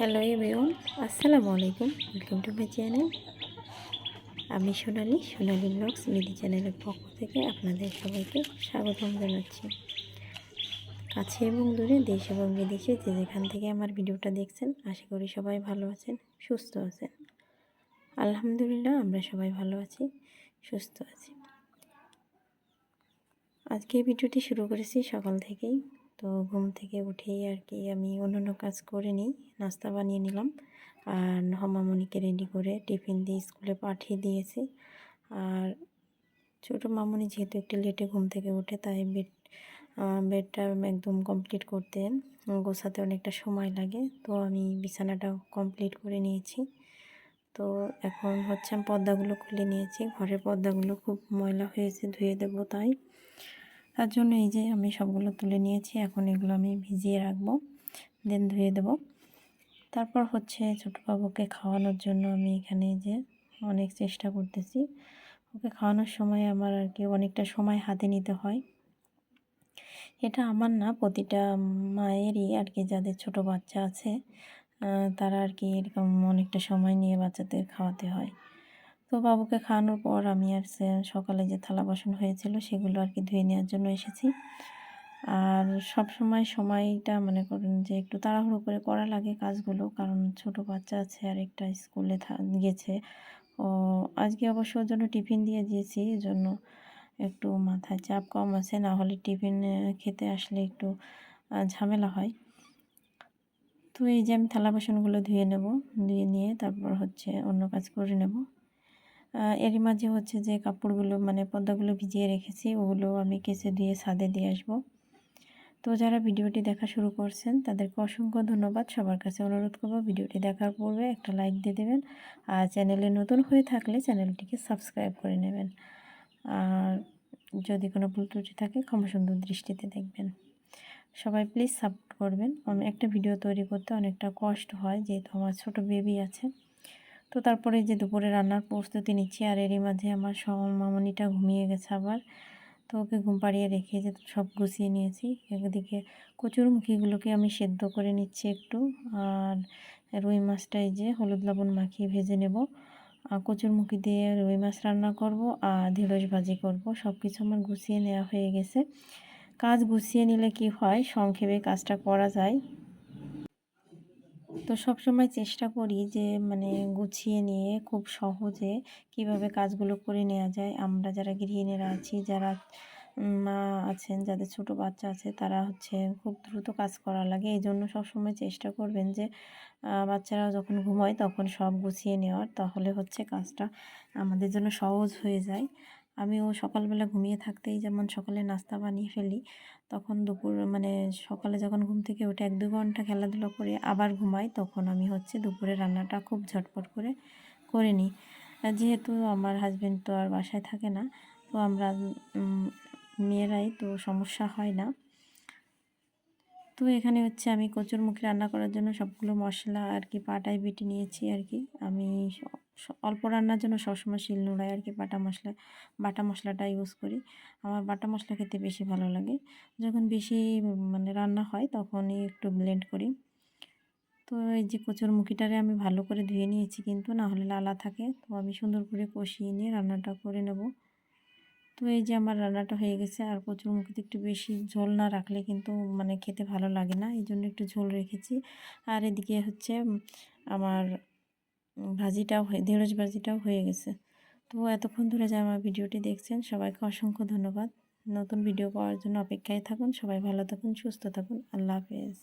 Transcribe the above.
Hello everyone, আসসালামু আলাইকুম। Welcome to my channel আমি সোনালি সোনালি ব্লগস মিডি চ্যানেলের পক্ষ থেকে আপনাদের সবাইকে স্বাগতম জানাচ্ছি। কাছে এবং দূরে দেশ এবং বিদেশে যে যেখান থেকে আমার ভিডিওটা দেখছেন, আশা করি সবাই ভালো আছেন, সুস্থ আছেন। আলহামদুলিল্লাহ, আমরা সবাই ভালো আছি, সুস্থ আছি। আজকে ভিডিওটি শুরু করেছি সকাল থেকেই। তো ঘুম থেকে উঠেই আর কি আমি অন্যান্য কাজ করে নিই, নাস্তা বানিয়ে নিলাম। আর মামনিকে রেডি করে টিফিন দিয়ে স্কুলে পাঠিয়ে দিয়েছি। আর ছোটো মামনি যেহেতু একটু লেটে ঘুম থেকে উঠে, তাই বেড বেডটা একদম কমপ্লিট করতে গোছাতে অনেকটা সময় লাগে। তো আমি বিছানাটা কমপ্লিট করে নিয়েছি। তো এখন হচ্ছে আমি পর্দাগুলো খুলে নিয়েছি। ঘরের পর্দাগুলো খুব ময়লা হয়েছে, ধুয়ে দেবো তাই। তার জন্য এই যে আমি সবগুলো তুলে নিয়েছি, এখন এগুলো আমি ভিজিয়ে রাখব দেন ধুয়ে দেব। তারপর হচ্ছে ছোটো বাবুকে খাওয়ানোর জন্য আমি এখানে যে অনেক চেষ্টা করতেছি। ওকে খাওয়ানোর সময় আমার আর কি অনেকটা সময় হাতে নিতে হয়। এটা আমার না, প্রতিটা মায়েরই আর কি, যাদের ছোট বাচ্চা আছে তারা আর কি এরকম অনেকটা সময় নিয়ে বাচ্চাদের খাওয়াতে হয়। তো বাবুকে খাওয়ানোর পর আমি আর সকালে যে থালা বাসন হয়েছিল সেগুলো আর কি ধুয়ে নেওয়ার জন্য এসেছি। আর সব সময় সময়টা মনে করেন যে একটু তাড়াহুড়ো করে করা লাগে কাজগুলো, কারণ ছোট বাচ্চা আছে আর একটা স্কুলে গেছে। ও, আজকে অবশ্য ওর জন্য টিফিন দিয়ে দিয়েছি, এই জন্য একটু মাথায় চাপ কম আছে, না হলে টিফিন খেতে আসলে একটু ঝামেলা হয়। তো এই যে আমি থালা বাসনগুলো ধুয়ে নেব, ধুয়ে নিয়ে তারপর হচ্ছে অন্য কাজ করে নেব। এরই মাঝে হচ্ছে যে কাপড়গুলো মানে পর্দাগুলো ভিজিয়ে রেখেছি, ওগুলো আমি কেসে দিয়ে ছাদে দিয়ে আসব। তো যারা ভিডিওটি দেখা শুরু করছেন, তাদেরকে অসংখ্য ধন্যবাদ। সবার কাছে অনুরোধ করব ভিডিওটি দেখার পূর্বে একটা লাইক দিয়ে দেবেন আর চ্যানেলে নতুন হয়ে থাকলে চ্যানেলটিকে সাবস্ক্রাইব করে নেবেন। আর যদি কোনো ভুল ত্রুটি থাকে, ক্ষমা সুন্দর দৃষ্টিতে দেখবেন। সবাই প্লিজ সাপোর্ট করবেন। একটা ভিডিও তৈরি করতে অনেকটা কষ্ট হয়, যেহেতু আমার ছোট বেবি আছে। তো তারপরে যে দুপুরে রান্নার প্রস্তুতি নিচ্ছি, আর এরই মাঝে আমার মামনিটা ঘুমিয়ে গেছে আবার। তো ওকে ঘুম পাড়িয়ে রেখে যে সব গুছিয়ে নিয়েছি। একদিকে কচুরমুখীগুলোকে আমি সেদ্ধ করে নিচ্ছি একটু, আর রুই মাছটাই যে হলুদ লবণ মাখিয়ে ভেজে নেব। আর কচুরমুখী দিয়ে রুই মাছ রান্না করব আর ঢেঁড়স ভাজি করব। সব কিছু আমার গুছিয়ে নেওয়া হয়ে গেছে। কাজ গুছিয়ে নিলে কি হয়? সংক্ষেপে কাজটা করা যায়। তো সব সময় চেষ্টা করি যে মানে গুছিয়ে নিয়ে খুব সহজে কীভাবে কাজগুলো করে নেওয়া যায়। আমরা যারা গৃহিণীরা আছি, যারা মা আছেন, যাদের ছোট বাচ্চা আছে, তারা হচ্ছে খুব দ্রুত কাজ করা লাগে। এই জন্য সবসময় চেষ্টা করবেন যে বাচ্চারা যখন ঘুমায় তখন সব গুছিয়ে নেওয়ার। তাহলে হচ্ছে কাজটা আমাদের জন্য সহজ হয়ে যায়। আমিও সকালবেলা ঘুমিয়ে থাকতেই যেমন সকালে নাস্তা বানিয়ে ফেলি, তখন দুপুর মানে সকালে যখন ঘুম থেকে উঠে এক দু ঘণ্টা খেলাধুলা করে আবার ঘুমাই, তখন আমি হচ্ছে দুপুরে রান্নাটা খুব ঝটপট করে করে নিই। যেহেতু আমার হাজব্যান্ড তো আর বাসায় থাকে না, তো আমরা মেয়েরাই তো সমস্যা হয় না। তো এখানে হচ্ছে আমি কচুর মুখে রান্না করার জন্য সবগুলো মশলা আর কি পাটায় বেটে নিয়েছি আর কি। আমি অল্প রান্নার জন্য সবসময় শিল নোড়ায় আর কি বাটা মশলা, বাটা মশলাটা ইউজ করি। আমার বাটা মশলা খেতে বেশি ভালো লাগে। যখন বেশি মানে রান্না হয় তখনই একটু ব্লেন্ড করি। তো এই যে কচুর মুখিটারে আমি ভালো করে ধুয়ে নিয়েছি কিন্তু না হলে লালা থাকে। তো আমি সুন্দর করে কষিয়ে নিয়ে রান্নাটা করে নেব। তো এই যে আমার রান্নাটা হয়ে গেছে, আর কচুর মুখিতে একটু বেশি ঝোল না রাখলে কিন্তু মানে খেতে ভালো লাগে না, এই জন্য একটু ঝোল রেখেছি। আর এদিকে হচ্ছে আমার ভাজিটাও হয়ে, ঢেঁড়স ভাজিটাও হয়ে গেছে। তো এতক্ষণ ধরে যে আমার ভিডিওটি দেখছেন, সবাইকে অসংখ্য ধন্যবাদ। নতুন ভিডিও পাওয়ার জন্য অপেক্ষায় থাকুন, সবাই ভালো থাকুন, সুস্থ থাকুন, আল্লাহ হাফেজ।